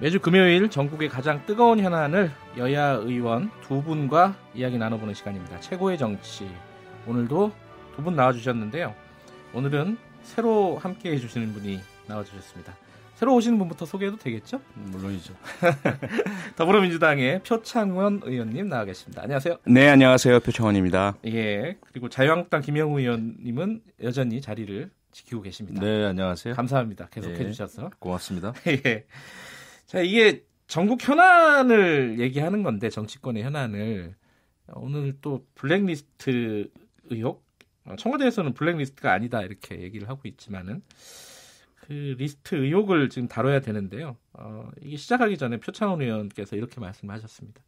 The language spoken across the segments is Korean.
매주 금요일 전국의 가장 뜨거운 현안을 여야 의원 두 분과 이야기 나눠보는 시간입니다. 최고의 정치. 오늘도 두 분 나와주셨는데요. 오늘은 새로 함께 해주시는 분이 나와주셨습니다. 새로 오시는 분부터 소개해도 되겠죠? 물론이죠. 더불어민주당의 표창원 의원님 나와 계십니다. 안녕하세요. 네, 안녕하세요. 표창원입니다. 예. 그리고 자유한국당 김영우 의원님은 여전히 자리를 지키고 계십니다. 네, 안녕하세요. 감사합니다. 계속 예, 해주셔서. 고맙습니다. 예. 자, 이게 전국 현안을 얘기하는 건데, 정치권의 현안을. 오늘 또 블랙리스트 의혹? 어, 청와대에서는 블랙리스트가 아니다, 이렇게 얘기를 하고 있지만은, 그 리스트 의혹을 지금 다뤄야 되는데요. 어, 이게 시작하기 전에 표창원 의원께서 이렇게 말씀하셨습니다.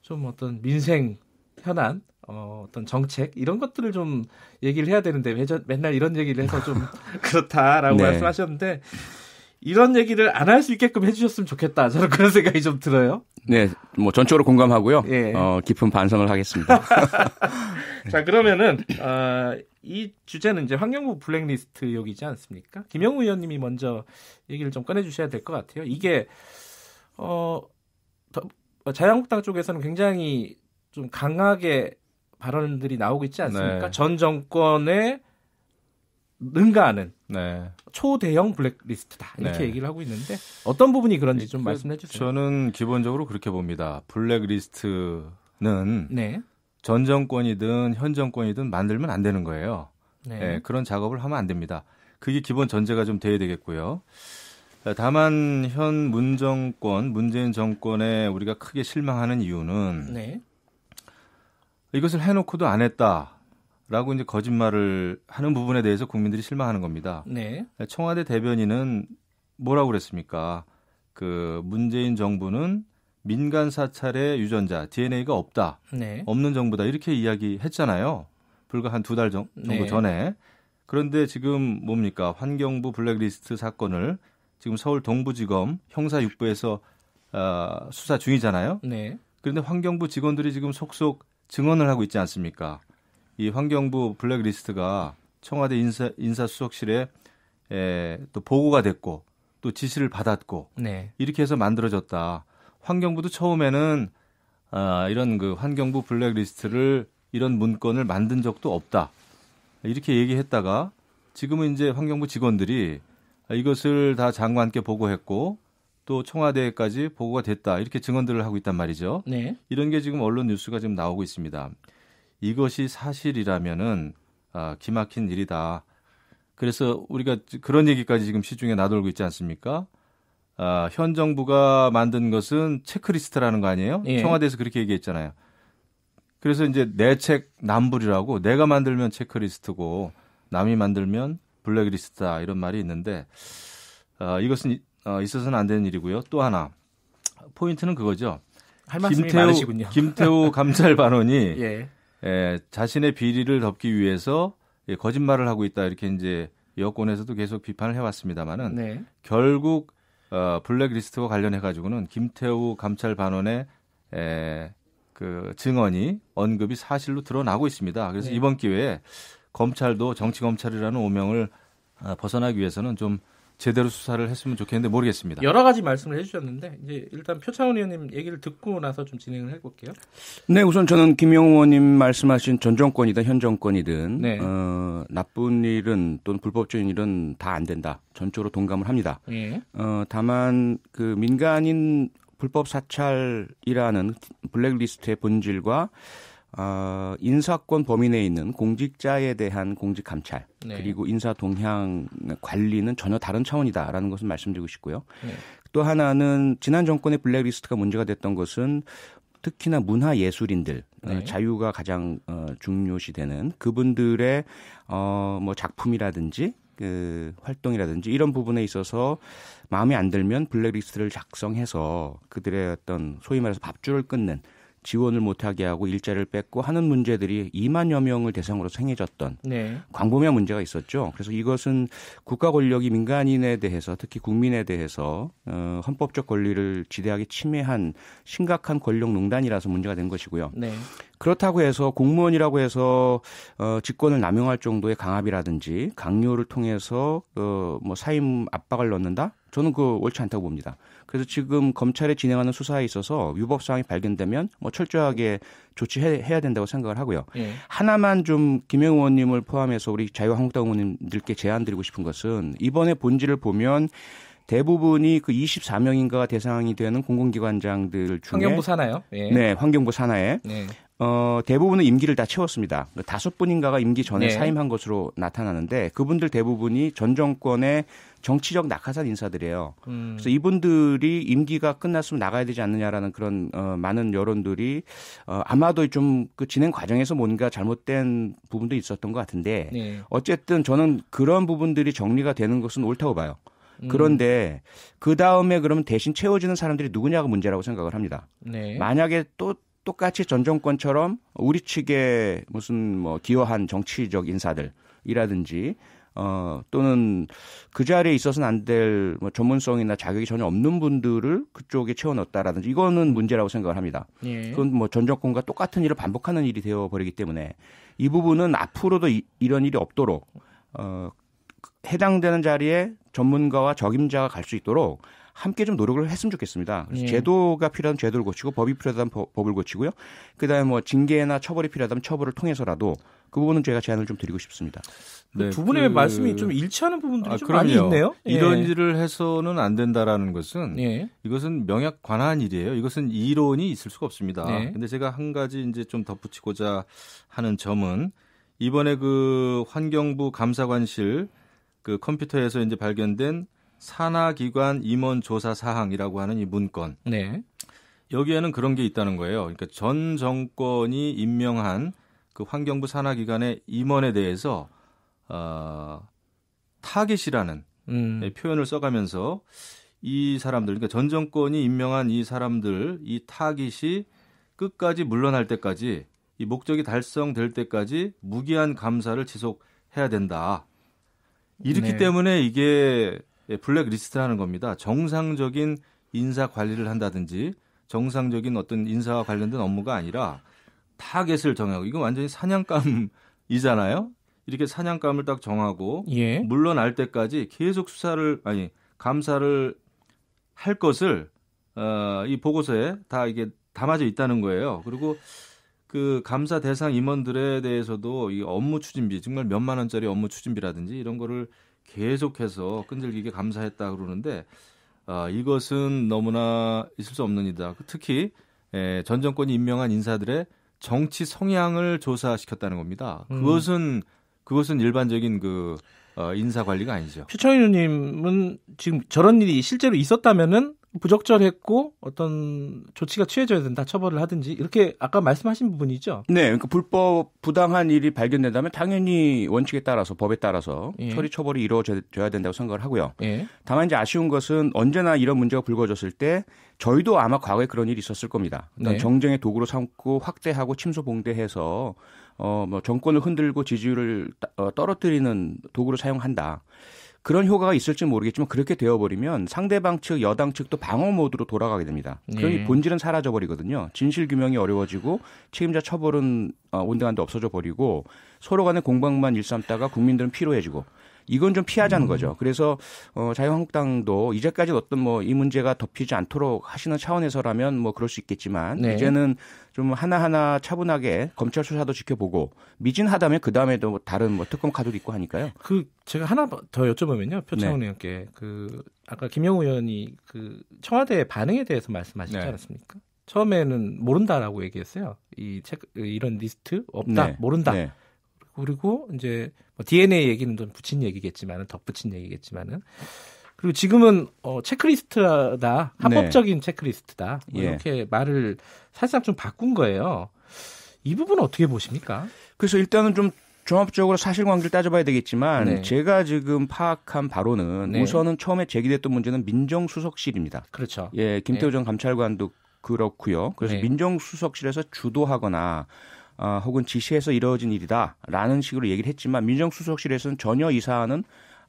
좀 어떤 민생 현안, 어, 어떤 정책 이런 것들을 좀 얘기를 해야 되는데 매전, 맨날 이런 얘기를 해서 좀 그렇다라고 네. 말씀하셨는데 이런 얘기를 안 할 수 있게끔 해주셨으면 좋겠다. 저는 그런 생각이 좀 들어요. 네, 뭐 전적으로 공감하고요. 예. 어, 깊은 반성을 하겠습니다. 자 그러면은 어, 이 주제는 이제 환경부 블랙리스트 의혹이지 않습니까? 김영우 의원님이 먼저 얘기를 좀 꺼내주셔야 될 것 같아요. 이게 어, 자유한국당 쪽에서는 굉장히 좀 강하게 발언들이 나오고 있지 않습니까? 네. 전 정권에 능가하는 네. 초대형 블랙리스트다 이렇게 네. 얘기를 하고 있는데 어떤 부분이 그런지 좀 그, 말씀해 주세요. 저는 기본적으로 그렇게 봅니다. 블랙리스트는 네, 전 정권이든 현 정권이든 만들면 안 되는 거예요. 네, 예, 그런 작업을 하면 안 됩니다. 그게 기본 전제가 좀 돼야 되겠고요. 다만 현 문정권, 문재인 정권에 우리가 크게 실망하는 이유는 네, 이것을 해놓고도 안 했다 라고 이제 거짓말을 하는 부분에 대해서 국민들이 실망하는 겁니다. 네, 청와대 대변인은 뭐라고 그랬습니까? 그 문재인 정부는 민간 사찰의 유전자 DNA가 없다, 네, 없는 정부다 이렇게 이야기했잖아요. 불과 한 두 달 정도 네. 전에. 그런데 지금 뭡니까? 환경부 블랙리스트 사건을 지금 서울 동부지검 형사 6부에서 어, 수사 중이잖아요. 네, 그런데 환경부 직원들이 지금 속속 증언을 하고 있지 않습니까? 이 환경부 블랙리스트가 청와대 인사, 인사수석실에 에, 또 보고가 됐고 또 지시를 받았고 네, 이렇게 해서 만들어졌다. 환경부도 처음에는 아, 이런 그 환경부 블랙리스트를 이런 문건을 만든 적도 없다. 이렇게 얘기했다가 지금은 이제 환경부 직원들이 이것을 다 장관께 보고했고 또 청와대까지 보고가 됐다. 이렇게 증언들을 하고 있단 말이죠. 네, 이런 게 지금 언론 뉴스가 지금 나오고 있습니다. 이것이 사실이라면은 아, 기막힌 일이다. 그래서 우리가 그런 얘기까지 지금 시중에 나돌고 있지 않습니까? 아, 현 정부가 만든 것은 체크리스트라는 거 아니에요? 예. 청와대에서 그렇게 얘기했잖아요. 그래서 이제 내책 남불이라고 내가 만들면 체크리스트고 남이 만들면 블랙리스트다 이런 말이 있는데 아, 이것은 이- 어, 있어서는 안 되는 일이고요. 또 하나 포인트는 그거죠. 할 말씀이 많으시군요. 김태우 감찰 반원이 예, 에, 자신의 비리를 덮기 위해서 예, 거짓말을 하고 있다 이렇게 이제 여권에서도 계속 비판을 해왔습니다만은 네, 결국 어, 블랙리스트와 관련해 가지고는 김태우 감찰 반원의 에, 그 증언이 언급이 사실로 드러나고 있습니다. 그래서 네. 이번 기회에 검찰도 정치 검찰이라는 오명을 아, 벗어나기 위해서는 좀 제대로 수사를 했으면 좋겠는데 모르겠습니다. 여러 가지 말씀을 해주셨는데 이제 일단 표창원 의원님 얘기를 듣고 나서 좀 진행을 해볼게요. 네, 우선 저는 김영우 의원님 말씀하신 전 정권이든 현 정권이든 네. 어, 나쁜 일은 또는 불법적인 일은 다 안 된다. 전적으로 동감을 합니다. 예, 어, 다만 그 민간인 불법 사찰이라는 블랙리스트의 본질과 어, 인사권 범위 내에 있는 공직자에 대한 공직 감찰 네. 그리고 인사 동향 관리는 전혀 다른 차원이다라는 것을 말씀드리고 싶고요. 네. 또 하나는 지난 정권의 블랙리스트가 문제가 됐던 것은 특히나 문화 예술인들 어, 네. 자유가 가장 어, 중요시 되는 그분들의 어 뭐 작품이라든지 그 활동이라든지 이런 부분에 있어서 마음에 안 들면 블랙리스트를 작성해서 그들의 어떤 소위 말해서 밥줄을 끊는 지원을 못하게 하고 일자리를 뺏고 하는 문제들이 2만여 명을 대상으로 생겨졌던 네, 광범위한 문제가 있었죠. 그래서 이것은 국가 권력이 민간인에 대해서 특히 국민에 대해서 어, 헌법적 권리를 지대하게 침해한 심각한 권력 농단이라서 문제가 된 것이고요. 네, 그렇다고 해서 공무원이라고 해서 어, 직권을 남용할 정도의 강압이라든지 강요를 통해서 어, 뭐 사임 압박을 넣는다 저는 그 옳지 않다고 봅니다. 그래서 지금 검찰에 진행하는 수사에 있어서 위법 사항이 발견되면 뭐 철저하게 조치해야 된다고 생각을 하고요. 예. 하나만 좀 김영 의원님을 포함해서 우리 자유한국당 의원님들께 제안드리고 싶은 것은 이번에 본질을 보면 대부분이 그 24명인가가 대상이 되는 공공기관장들 중에 환경부 사나요? 예. 네, 환경부 산하에 네. 어, 대부분은 임기를 다 채웠습니다. 그 다섯 분인가가 임기 전에 네. 사임한 것으로 나타나는데 그분들 대부분이 전 정권의 정치적 낙하산 인사들이에요. 음. 그래서 이분들이 임기가 끝났으면 나가야 되지 않느냐라는 그런 어, 많은 여론들이 어, 아마도 좀 그 진행 과정에서 뭔가 잘못된 부분도 있었던 것 같은데 네. 어쨌든 저는 그런 부분들이 정리가 되는 것은 옳다고 봐요. 음. 그런데 그 다음에 그러면 대신 채워지는 사람들이 누구냐가 문제라고 생각을 합니다. 네. 만약에 또 똑같이 전 정권처럼 우리 측에 무슨 뭐 기여한 정치적 인사들이라든지 어 또는 그 자리에 있어서는 안 될 뭐 전문성이나 자격이 전혀 없는 분들을 그쪽에 채워 넣었다라든지 이거는 문제라고 생각을 합니다. 예. 그건 뭐 전 정권과 똑같은 일을 반복하는 일이 되어 버리기 때문에 이 부분은 앞으로도 이, 런 일이 없도록 어 해당되는 자리에 전문가와 적임자가 갈 수 있도록 함께 좀 노력을 했으면 좋겠습니다. 그래서 예. 제도가 필요하면 제도를 고치고 법이 필요하다면 법- 법을 고치고요. 그다음에 뭐 징계나 처벌이 필요하다면 처벌을 통해서라도 그 부분은 제가 제안을 좀 드리고 싶습니다. 네, 두 분의 그- 말씀이 좀 일치하는 부분들이 아, 좀 많이 그럼요. 있네요. 예. 이런 일을 해서는 안 된다라는 것은 예. 이것은 명약 관한 일이에요. 이것은 이론이 있을 수가 없습니다. 네. 근데 제가 한 가지 이제 좀 덧붙이고자 하는 점은 이번에 그 환경부 감사관실 그 컴퓨터에서 이제 발견된 산하기관 임원 조사 사항이라고 하는 이 문건 네. 여기에는 그런 게 있다는 거예요. 그러니까 전 정권이 임명한 그 환경부 산하기관의 임원에 대해서 어, 타깃이라는 음. 네, 표현을 써가면서 이 사람들, 그러니까 전 정권이 임명한 이 사람들, 이 타깃이 끝까지 물러날 때까지 이 목적이 달성될 때까지 무기한 감사를 지속해야 된다. 이렇기 네. 때문에 이게 블랙리스트라는 겁니다. 정상적인 인사 관리를 한다든지 정상적인 어떤 인사와 관련된 업무가 아니라 타겟을 정하고 이건 완전히 사냥감이잖아요. 이렇게 사냥감을 딱 정하고 예. 물러날 때까지 계속 수사를 아니 감사를 할 것을 어, 이 보고서에 다 이게 담아져 있다는 거예요. 그리고 그 감사 대상 임원들에 대해서도 이 업무 추진비 정말 몇만 원짜리 업무 추진비라든지 이런 거를 계속해서 끈질기게 감사했다 그러는데 아, 이것은 너무나 있을 수 없는 일이다. 특히 에, 전 정권이 임명한 인사들의 정치 성향을 조사시켰다는 겁니다. 음. 그것은 그것은 일반적인 그 어, 인사 관리가 아니죠. 최창희 의원님은 지금 저런 일이 실제로 있었다면은 부적절했고 어떤 조치가 취해져야 된다 처벌을 하든지 이렇게 아까 말씀하신 부분이죠. 네, 그러니까 불법 부당한 일이 발견된다면 당연히 원칙에 따라서 법에 따라서 예. 처리 처벌이 이루어져야 된다고 생각을 하고요. 예. 다만 이제 아쉬운 것은 언제나 이런 문제가 불거졌을 때 저희도 아마 과거에 그런 일이 있었을 겁니다. 네. 정쟁의 도구로 삼고 확대하고 침소봉대해서 어뭐 정권을 흔들고 지지율을 따- 어, 떨어뜨리는 도구로 사용한다. 그런 효과가 있을지 모르겠지만 그렇게 되어버리면 상대방 측, 여당 측도 방어 모드로 돌아가게 됩니다. 그러니 네. 본질은 사라져 버리거든요. 진실 규명이 어려워지고 책임자 처벌은 어, 온데간데 없어져 버리고 서로 간의 공방만 일삼다가 국민들은 피로해지고 이건 좀 피하자는 거죠. 그래서 어, 자유한국당도 이제까지 어떤 뭐 이 문제가 덮이지 않도록 하시는 차원에서라면 뭐 그럴 수 있겠지만 네. 이제는 좀 하나하나 차분하게 검찰 수사도 지켜보고 미진하다면 그 다음에도 뭐 다른 뭐 특검 카드도 있고 하니까요. 그 제가 하나 더 여쭤보면요. 표창원 네. 의원께 그 아까 김영우 의원이 그 청와대의 반응에 대해서 말씀하시지 네. 않았습니까? 처음에는 모른다라고 얘기했어요. 이 책 이런 리스트 없다 네. 모른다. 네. 그리고 이제 뭐 DNA 얘기는 좀 붙인 얘기겠지만은 덧붙인 얘기겠지만은 그리고 지금은 어 체크리스트다 합법적인 체크리스트다 뭐 예. 이렇게 말을 사실상 좀 바꾼 거예요. 이 부분은 어떻게 보십니까? 그래서 일단은 좀 종합적으로 사실관계를 따져봐야 되겠지만 네. 제가 지금 파악한 바로는 네. 우선은 처음에 제기됐던 문제는 민정수석실입니다. 그렇죠. 예, 김태호 전 감찰관도 그렇고요. 그래서 네. 민정수석실에서 주도하거나 아, 혹은 지시해서 이루어진 일이다라는 식으로 얘기를 했지만 민정수석실에서는 전혀 이 사안은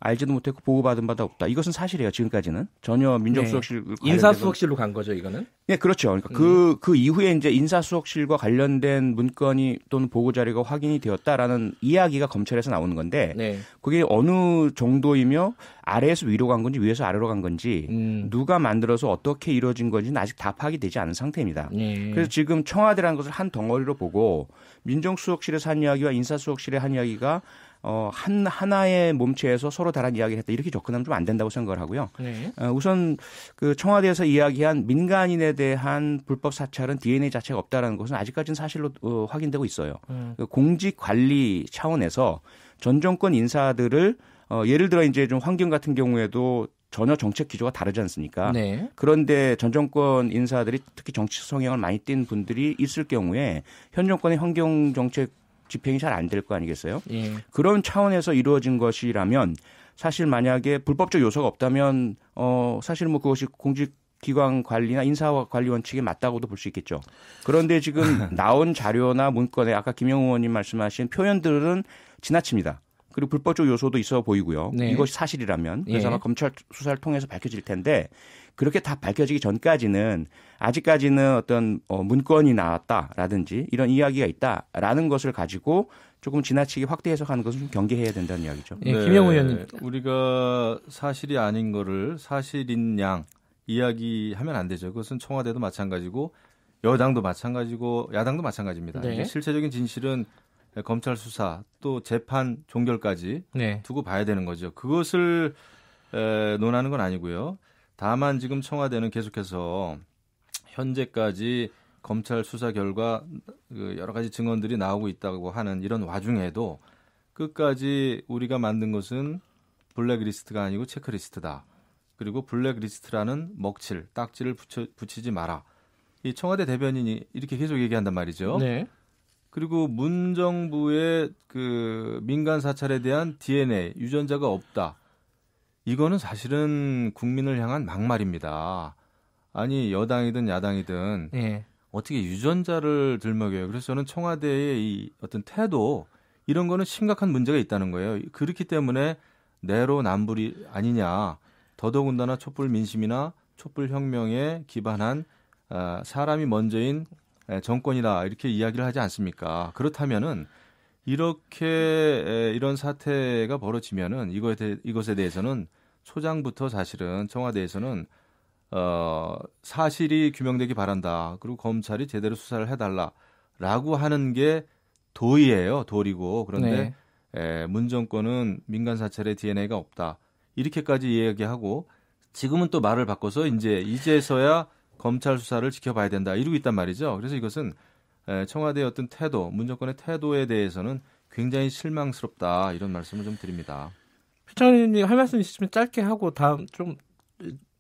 알지도 못했고 보고받은 바도 없다. 이것은 사실이에요. 지금까지는 전혀 민정수석실 네. 인사수석실로 간 거죠, 이거는? 네, 그렇죠. 그러니까 음. 그, 그 이후에 이제 인사수석실과 관련된 문건이 또는 보고 자료가 확인이 되었다라는 이야기가 검찰에서 나오는 건데, 네. 그게 어느 정도이며 아래에서 위로 간 건지 위에서 아래로 간 건지 음. 누가 만들어서 어떻게 이루어진 건지는 아직 다 파악이 되지 않은 상태입니다. 네. 그래서 지금 청와대라는 것을 한 덩어리로 보고 민정수석실에서 한 이야기와 인사수석실의 한 이야기가 어, 한, 하나의 몸체에서 서로 다른 이야기를 했다. 이렇게 접근하면 좀 안 된다고 생각을 하고요. 네. 어, 우선 그 청와대에서 이야기한 민간인에 대한 불법 사찰은 DNA 자체가 없다라는 것은 아직까지는 사실로 어, 확인되고 있어요. 음. 그 공직 관리 차원에서 전 정권 인사들을 어, 예를 들어 이제 좀 환경 같은 경우에도 전혀 정책 기조가 다르지 않습니까? 네. 그런데 전 정권 인사들이 특히 정치 성향을 많이 띈 분들이 있을 경우에 현 정권의 환경 정책 집행이 잘 안 될 거 아니겠어요? 예. 그런 차원에서 이루어진 것이라면 사실 만약에 불법적 요소가 없다면 어 사실 뭐 그것이 공직 기관 관리나 인사 관리 원칙에 맞다고도 볼 수 있겠죠. 그런데 지금 나온 자료나 문건에 아까 김영우 의원님 말씀하신 표현들은 지나칩니다. 그리고 불법적 요소도 있어 보이고요. 네. 이것이 사실이라면 그래서 예. 아마 검찰 수사를 통해서 밝혀질 텐데 그렇게 다 밝혀지기 전까지는 아직까지는 어떤 어, 문건이 나왔다라든지 이런 이야기가 있다라는 것을 가지고 조금 지나치게 확대 해석하는 것은 좀 경계해야 된다는 이야기죠. 네, 김영우 의원님. 우리가 사실이 아닌 거를 사실인 양 이야기하면 안 되죠. 그것은 청와대도 마찬가지고 여당도 마찬가지고 야당도 마찬가지입니다. 네. 실체적인 진실은 검찰 수사 또 재판 종결까지 네. 두고 봐야 되는 거죠. 그것을 에, 논하는 건 아니고요. 다만 지금 청와대는 계속해서 현재까지 검찰 수사 결과 그 여러 가지 증언들이 나오고 있다고 하는 이런 와중에도 끝까지 우리가 만든 것은 블랙리스트가 아니고 체크리스트다. 그리고 블랙리스트라는 먹칠, 딱지를 붙여, 붙이지 마라. 이 청와대 대변인이 이렇게 계속 얘기한단 말이죠. 네. 그리고 문 정부의 그 민간 사찰에 대한 DNA 유전자가 없다. 이거는 사실은 국민을 향한 막말입니다. 아니 여당이든 야당이든 네. 어떻게 유전자를 들먹여요. 그래서 저는 청와대의 이 어떤 태도 이런 거는 심각한 문제가 있다는 거예요. 그렇기 때문에 내로남불이 아니냐. 더더군다나 촛불 민심이나 촛불 혁명에 기반한 아, 사람이 먼저인 정권이다 이렇게 이야기를 하지 않습니까? 그렇다면은 이렇게 이런 사태가 벌어지면은 이거에 대, 이것에 대해서는 초장부터 사실은 청와대에서는 어, 사실이 규명되기 바란다. 그리고 검찰이 제대로 수사를 해달라라고 하는 게 도의예요. 도리고 그런데 네. 에, 문 정권은 민간 사찰에 DNA가 없다. 이렇게까지 이야기하고 지금은 또 말을 바꿔서 이제 이제서야 검찰 수사를 지켜봐야 된다 이러고 있단 말이죠. 그래서 이것은 청와대의 어떤 태도, 문 정권의 태도에 대해서는 굉장히 실망스럽다 이런 말씀을 좀 드립니다. 피처님 할 말씀 있으시면 짧게 하고 다음 좀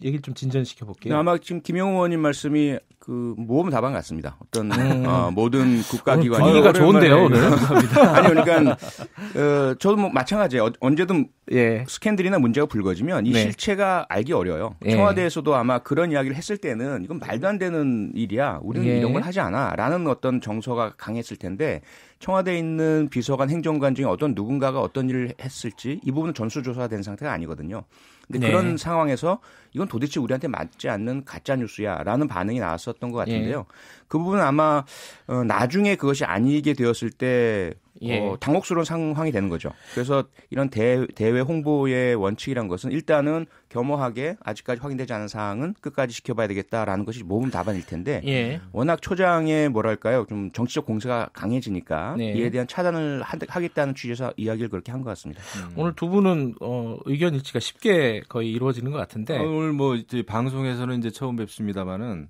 얘기를 좀 진전시켜 볼게요. 네, 아마 지금 김영호 의원님 말씀이 그 모범 답안 같습니다. 어떤 음. 어, 모든 국가기관이 분위기가 좋은데요. 네. 아니 그러니까 어, 저도 뭐 마찬가지예요. 언제든 예. 스캔들이나 문제가 불거지면 이 네. 실체가 알기 어려요. 예. 청와대에서도 아마 그런 이야기를 했을 때는 이건 말도 안 되는 일이야. 우리는 예. 이런 걸 하지 않아라는 어떤 정서가 강했을 텐데 청와대에 있는 비서관 행정관 중에 어떤 누군가가 어떤 일을 했을지 이 부분은 전수조사된 상태가 아니거든요. 근데 네. 그런 상황에서 이건 도대체 우리한테 맞지 않는 가짜 뉴스야라는 반응이 나왔었던 것 같은데요. 예. 그 부분은 아마 어, 나중에 그것이 아니게 되었을 때 예. 어, 당혹스러운 상황이 되는 거죠. 그래서 이런 대, 대외 홍보의 원칙이란 것은 일단은 겸허하게 아직까지 확인되지 않은 사항은 끝까지 지켜봐야 되겠다라는 것이 모범 답안일 텐데 예. 워낙 초장의 뭐랄까요 좀 정치적 공세가 강해지니까 네. 이에 대한 차단을 하겠다는 취지에서 이야기를 그렇게 한 것 같습니다. 음. 오늘 두 분은 어, 의견 일치가 쉽게 거의 이루어지는 것 같은데 어, 오늘 뭐 이제 방송에서는 이제 처음 뵙습니다만은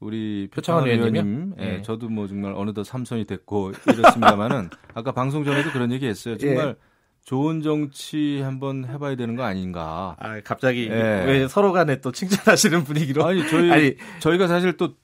우리 표창원 의원님, 예, 네. 저도 뭐 정말 어느덧 삼선이 됐고 이렇습니다만은 아까 방송 전에도 그런 얘기했어요. 정말 예. 좋은 정치 한번 해봐야 되는 거 아닌가. 아 갑자기 예. 왜 서로 간에 또 칭찬하시는 분위기로? 아니 저희 아니, 저희가 사실 또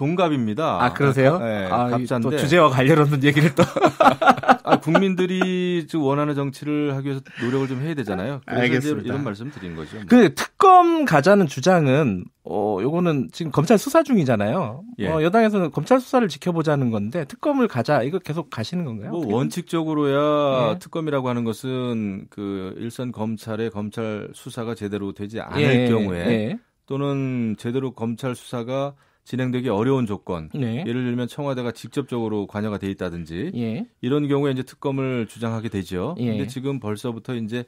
동갑입니다. 아 그러세요? 네, 아, 갑자인데 또 주제와 관련 없는 얘기를 또 아, 국민들이 좀 원하는 정치를 하기 위해서 노력을 좀 해야 되잖아요. 알겠습니다. 이런 말씀 드린 거죠. 그 특검 가자는 주장은 어 요거는 지금 검찰 수사 중이잖아요. 예. 어, 여당에서는 검찰 수사를 지켜보자는 건데 특검을 가자 이거 계속 가시는 건가요? 뭐 원칙적으로야 예. 특검이라고 하는 것은 그 일선 검찰의 검찰 수사가 제대로 되지 않을 예, 경우에 예. 또는 제대로 검찰 수사가 진행되기 어려운 조건 네. 예를 들면 청와대가 직접적으로 관여가 돼 있다든지 예. 이런 경우에 이제 특검을 주장하게 되죠. 예. 근데 지금 벌써부터 이제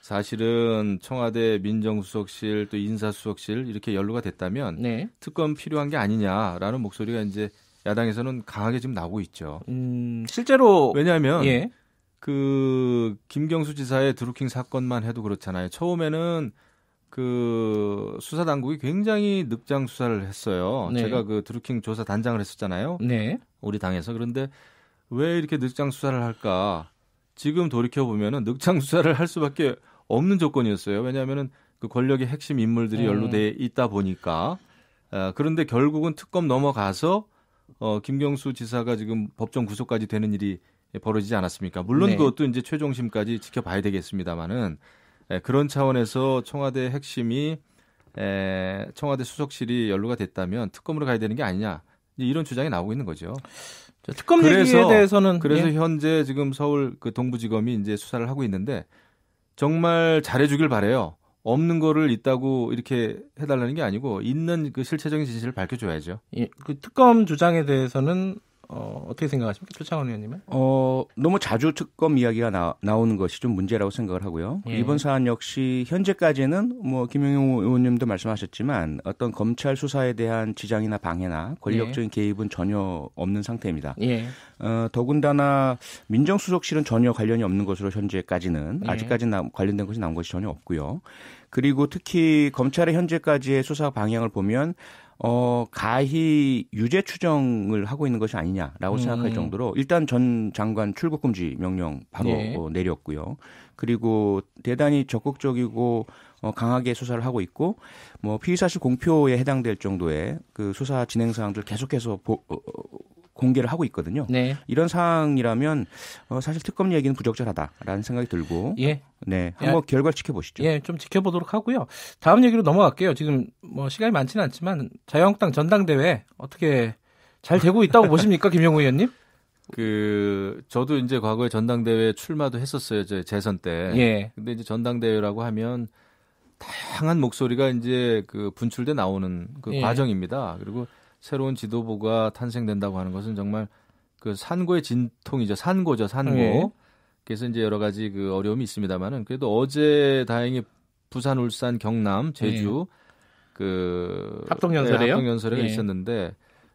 사실은 청와대 민정수석실 또 인사수석실 이렇게 연루가 됐다면 네. 특검 필요한 게 아니냐라는 목소리가 이제 야당에서는 강하게 지금 나오고 있죠. 음, 실제로 왜냐하면 예. 그 김경수 지사의 드루킹 사건만 해도 그렇잖아요. 처음에는 그 수사 당국이 굉장히 늑장 수사를 했어요. 네. 제가 그 드루킹 조사 단장을 했었잖아요. 네. 우리 당에서 그런데 왜 이렇게 늑장 수사를 할까? 지금 돌이켜 보면은 늑장 수사를 할 수밖에 없는 조건이었어요. 왜냐하면은 그 권력의 핵심 인물들이 음. 연루돼 있다 보니까. 아, 그런데 결국은 특검 넘어가서 어, 김경수 지사가 지금 법정 구속까지 되는 일이 벌어지지 않았습니까? 물론 네. 그것도 이제 최종심까지 지켜봐야 되겠습니다만은 에, 그런 차원에서 청와대 핵심이 에, 청와대 수석실이 연루가 됐다면 특검으로 가야 되는 게 아니냐 이런 주장이 나오고 있는 거죠. 자, 특검 그래서- 얘기에 대해서는 그래서 예. 현재 지금 서울 그 동부지검이 이제 수사를 하고 있는데 정말 잘해주길 바래요. 없는 거를 있다고 이렇게 해달라는 게 아니고 있는 그 실체적인 진실을 밝혀줘야죠. 예, 그 특검 주장에 대해서는 어, 어떻게 생각하십니까? 표창원 의원님은? 어, 너무 자주 특검 이야기가 나, 나오는 것이 좀 문제라고 생각을 하고요. 예. 이번 사안 역시 현재까지는 뭐 김용용 의원님도 말씀하셨지만 어떤 검찰 수사에 대한 지장이나 방해나 권력적인 개입은 전혀 없는 상태입니다. 예. 어, 더군다나 민정수석실은 전혀 관련이 없는 것으로 현재까지는 예. 아직까지는 나- 관련된 것이 나온 것이 전혀 없고요. 그리고 특히 검찰의 현재까지의 수사 방향을 보면 어, 가히 유죄 추정을 하고 있는 것이 아니냐라고 음. 생각할 정도로 일단 전 장관 출국 금지 명령 바로 예. 어, 내렸고요. 그리고 대단히 적극적이고 어, 강하게 수사를 하고 있고 뭐 피의 사실 공표에 해당될 정도의 그 수사 진행 사항들 계속해서 보, 어, 어, 공개를 하고 있거든요. 네. 이런 상황이라면 어, 사실 특검 얘기는 부적절하다라는 생각이 들고 예. 네 한번 결과 지켜보시죠. 예, 좀 지켜보도록 하고요. 다음 얘기로 넘어갈게요. 지금 뭐 시간이 많지는 않지만 자유한국당 전당대회 어떻게 잘 되고 있다고 보십니까, 김영우 의원님? 그 저도 이제 과거에 전당대회 출마도 했었어요. 제 재선 때. 예. 근데 이제 전당대회라고 하면 다양한 목소리가 이제 그 분출돼 나오는 그 예. 과정입니다. 그리고 새로운 지도부가 탄생된다고 하는 것은 정말 그 산고의 진통이죠. 산고죠, 산고. 예. 그래서 이제 여러 가지 그 어려움이 있습니다만은 그래도 어제 다행히 부산, 울산, 경남, 제주 그 예. 합동 연설회요? 네, 합동 연설회가 예. 있었는데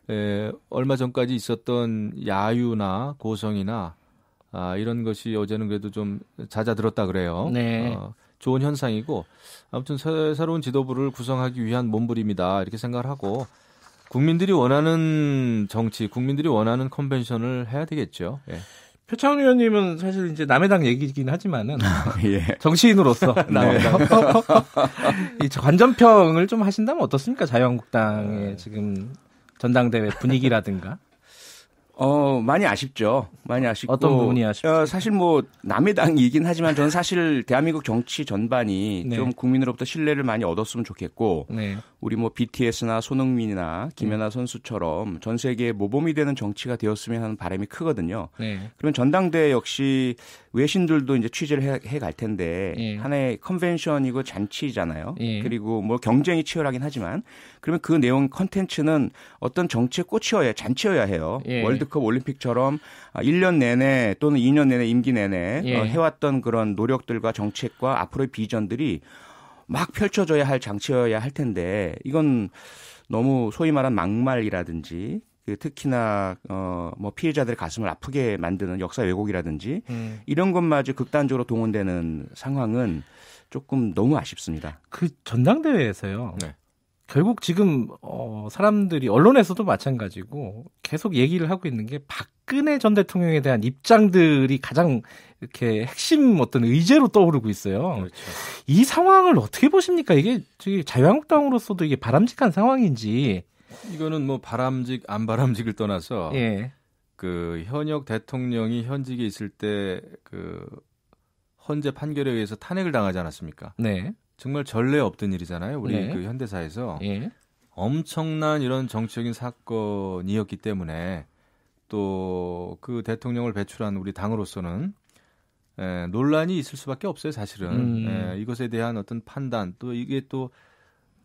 에, 얼마 전까지 있었던 야유나 고성이나 아, 이런 것이 어제는 그래도 좀 잦아들었다 그래요. 네. 어, 좋은 현상이고 아무튼 새, 새로운 지도부를 구성하기 위한 몸부림이다 이렇게 생각을 하고 국민들이 원하는 정치, 국민들이 원하는 컨벤션을 해야 되겠죠. 예. 표창원 의원님은 사실 이제 남해당 얘기긴 하지만은 예. 정치인으로서 네. 남해당 이 관전평을 좀 하신다면 어떻습니까? 자유한국당의 네. 지금 전당대회 분위기라든가 어 많이 아쉽죠. 많이 아쉽고 어떤 부분이 아쉽습니까? 어, 사실 뭐 남의 당이긴 하지만 저는 사실 대한민국 정치 전반이 네. 좀 국민으로부터 신뢰를 많이 얻었으면 좋겠고 네. 우리 뭐 BTS나 손흥민이나 김연아 음. 선수처럼 전 세계에 모범이 되는 정치가 되었으면 하는 바람이 크거든요. 네. 그러면 전당대회 역시 외신들도 이제 취재를 해 갈 텐데 예. 하나의 컨벤션이고 잔치잖아요. 예. 그리고 뭐 경쟁이 치열하긴 하지만 그러면 그 내용 컨텐츠는 어떤 정치의 꽃이어야 잔치여야 해요. 예. 월드컵 올림픽처럼 1년 내내 또는 2년 내내 임기 내내 예. 어, 해왔던 그런 노력들과 정책과 앞으로의 비전들이 막 펼쳐져야 할 장치여야 할 텐데 이건 너무 소위 말한 막말이라든지 그 특히나 어뭐 피해자들의 가슴을 아프게 만드는 역사 왜곡이라든지 음. 이런 것마저 극단적으로 동원되는 상황은 조금 너무 아쉽습니다. 그 전당대회에서요. 네. 결국 지금 어 사람들이 언론에서도 마찬가지고 계속 얘기를 하고 있는 게 박근혜 전 대통령에 대한 입장들이 가장 이렇게 핵심 어떤 의제로 떠오르고 있어요. 그렇죠. 이 상황을 어떻게 보십니까? 이게 저기 자유한국당으로서도 이게 바람직한 상황인지 이거는 뭐 바람직 안 바람직을 떠나서 예. 그 현역 대통령이 현직에 있을 때 그 헌재 판결에 의해서 탄핵을 당하지 않았습니까? 네. 정말 전례 없던 일이잖아요. 우리 네. 그 현대사에서 예. 엄청난 이런 정치적인 사건이었기 때문에 또 그 대통령을 배출한 우리 당으로서는 에, 논란이 있을 수밖에 없어요, 사실은. 음. 에, 이것에 대한 어떤 판단 또 이게 또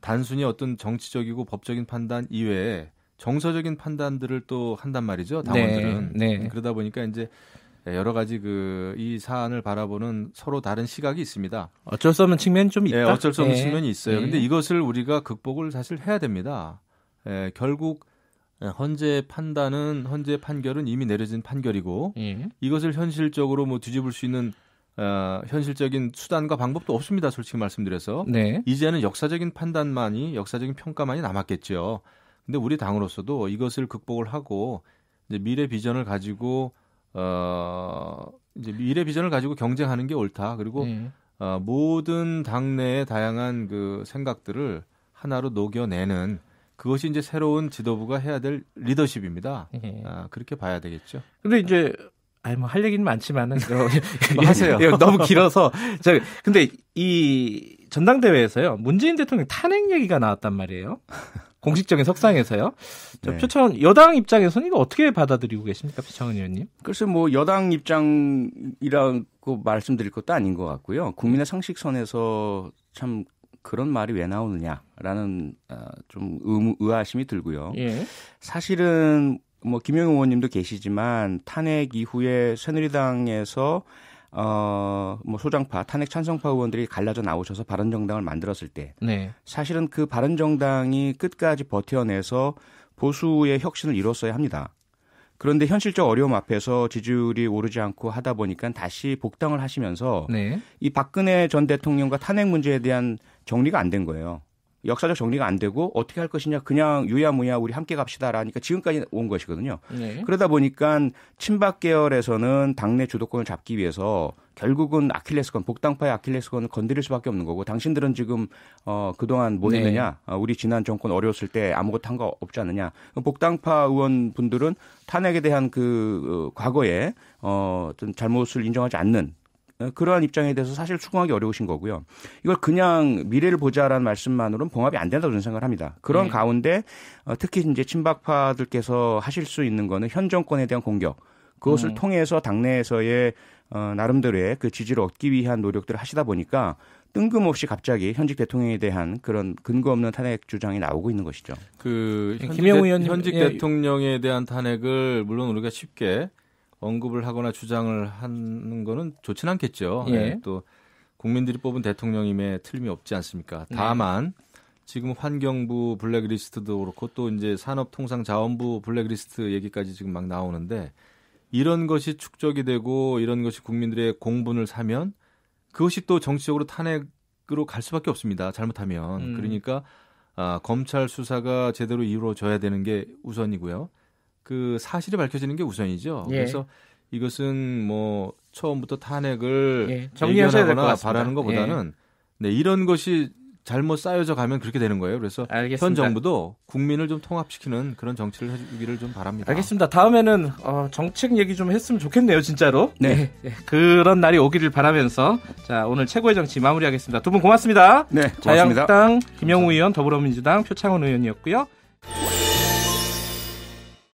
단순히 어떤 정치적이고 법적인 판단 이외에 정서적인 판단들을 또 한단 말이죠, 당원들은. 네, 네. 그러다 보니까 이제 여러 가지 그 이 사안을 바라보는 서로 다른 시각이 있습니다. 어쩔 수 없는 측면이 좀 있다. 예, 어쩔 수 없는 예. 측면이 있어요. 예. 근데 이것을 우리가 극복을 사실 해야 됩니다. 예, 결국 헌재 판단은 헌재 판결은 이미 내려진 판결이고 예. 이것을 현실적으로 뭐 뒤집을 수 있는 어, 현실적인 수단과 방법도 없습니다. 솔직히 말씀드려서 네. 이제는 역사적인 판단만이 역사적인 평가만이 남았겠죠. 근데 우리 당으로서도 이것을 극복을 하고 이제 미래 비전을 가지고 어 이제 미래 비전을 가지고 경쟁하는 게 옳다. 그리고 예. 어, 모든 당내의 다양한 그 생각들을 하나로 녹여내는 그것이 이제 새로운 지도부가 해야 될 리더십입니다. 예. 아, 그렇게 봐야 되겠죠. 근데 이제 아니 뭐 할 얘기는 많지만은 뭐 하세요. 예, 너무 길어서 저 근데 이 전당대회에서요 문재인 대통령 탄핵 얘기가 나왔단 말이에요. 공식적인 석상에서요. 저 네. 표창원 여당 입장에서는 이거 어떻게 받아들이고 계십니까, 표창원 의원님? 글쎄 뭐 여당 입장이라고 말씀드릴 것도 아닌 것 같고요. 국민의 상식선에서 참 그런 말이 왜 나오느냐라는 어, 좀 의무, 의아심이 들고요. 예. 사실은 뭐 김영우 의원님도 계시지만 탄핵 이후에 새누리당에서 어 뭐 소장파 탄핵 찬성파 의원들이 갈라져 나오셔서 바른정당을 만들었을 때 네. 사실은 그 바른정당이 끝까지 버텨내서 보수의 혁신을 이뤘어야 합니다. 그런데 현실적 어려움 앞에서 지지율이 오르지 않고 하다 보니까 다시 복당을 하시면서 네. 이 박근혜 전 대통령과 탄핵 문제에 대한 정리가 안 된 거예요. 역사적 정리가 안 되고 어떻게 할 것이냐 그냥 유야무야 우리 함께 갑시다라니까 지금까지 온 것이거든요. 네. 그러다 보니까 친박 계열에서는 당내 주도권을 잡기 위해서 결국은 아킬레스건 복당파의 아킬레스건을 건드릴 수밖에 없는 거고 당신들은 지금 어 그동안 뭐 네. 했느냐 어, 우리 지난 정권 어려웠을 때 아무것도 한 거 없지 않느냐 복당파 의원분들은 탄핵에 대한 그 어, 과거에 어 어떤 잘못을 인정하지 않는 어, 그러한 입장에 대해서 사실 수긍하기 어려우신 거고요. 이걸 그냥 미래를 보자라는 말씀만으로는 봉합이 안 된다고 저는 생각을 합니다. 그런 네. 가운데 어, 특히 이제 친박파들께서 하실 수 있는 거는 현 정권에 대한 공격. 그것을 음. 통해서 당내에서의 어, 나름대로의 그 지지를 얻기 위한 노력들을 하시다 보니까 뜬금없이 갑자기 현직 대통령에 대한 그런 근거 없는 탄핵 주장이 나오고 있는 것이죠. 그 김영우 대, 의원님, 현직 예. 대통령에 대한 탄핵을 물론 우리가 쉽게 언급을 하거나 주장을 하는 거는 좋진 않겠죠. 예. 네, 또 국민들이 뽑은 대통령임에 틀림이 없지 않습니까? 네. 다만 지금 환경부 블랙리스트도 그렇고 또 이제 산업통상자원부 블랙리스트 얘기까지 지금 막 나오는데 이런 것이 축적이 되고 이런 것이 국민들의 공분을 사면 그것이 또 정치적으로 탄핵으로 갈 수밖에 없습니다. 잘못하면 음. 그러니까 아, 검찰 수사가 제대로 이루어져야 되는 게 우선이고요. 그 사실이 밝혀지는 게 우선이죠. 예. 그래서 이것은 뭐 처음부터 탄핵을 예, 정리하셔야 될것. 예. 바라는 것보다는 네, 이런 것이 잘못 쌓여져 가면 그렇게 되는 거예요. 그래서 알겠습니다. 현 정부도 국민을 좀 통합시키는 그런 정치를 해주기를 좀 바랍니다. 알겠습니다. 다음에는 어, 정책 얘기 좀 했으면 좋겠네요, 진짜로. 네. 예, 그런 날이 오기를 바라면서 자 오늘 최고의 정치 마무리하겠습니다. 두 분 고맙습니다. 네, 고맙습니다. 자유한국당 김영우 의원, 더불어민주당 표창원 의원이었고요.